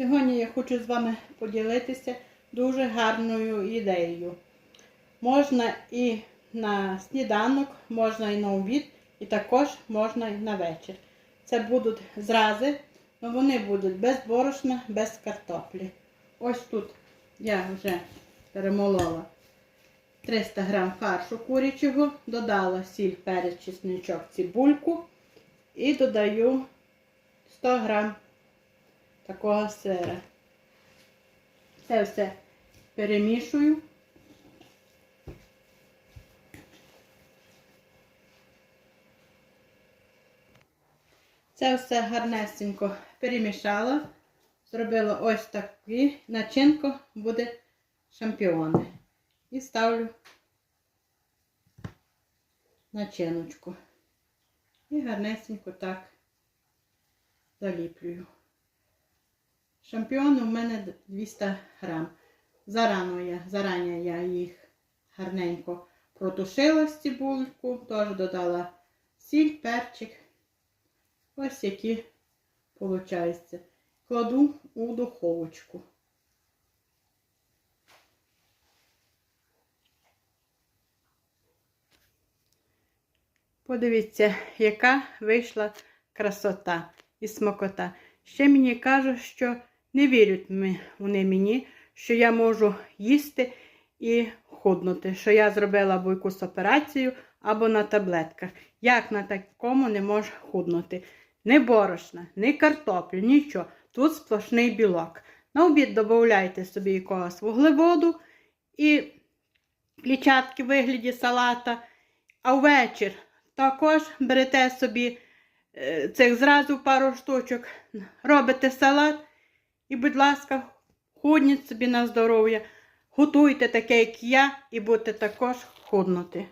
Сьогодні я хочу з вами поділитися дуже гарною ідеєю. Можна і на сніданок, можна і на обід, і також можна і на вечір. Це будуть зрази, але вони будуть без борошна, без картоплі. Ось тут я вже перемолола 300 грам фаршу курячого, додала сіль, перець, чесничок, цибульку і додаю 100 грам такого сира. Це все перемішую. Це все гарнесенько перемішала. Зробила ось такі начинку буде шампіони. І ставлю начиночку. І гарнесенько так заліплюю. Шампіони у мене 200 грам. Зарано я, зарані я їх гарненько протушила з цибульку, теж додала сіль, перчик. Ось які виходить. Кладу у духовочку. Подивіться, яка вийшла красота і смакота. Ще мені кажуть, що не вірять вони мені, що я можу їсти і худнути, що я зробила або якусь операцію, або на таблетках. Як на такому не можу худнути? Ні борошна, ні картоплю, нічого. Тут сплошний білок. На обід додавайте собі якогось вуглеводу і клітчатки в вигляді салата. А ввечір також берете собі е, цих зразу пару штучок, робите салат і, будь ласка, ходніть собі на здоров'я. Готуйте таке, як я, і будете також худнути.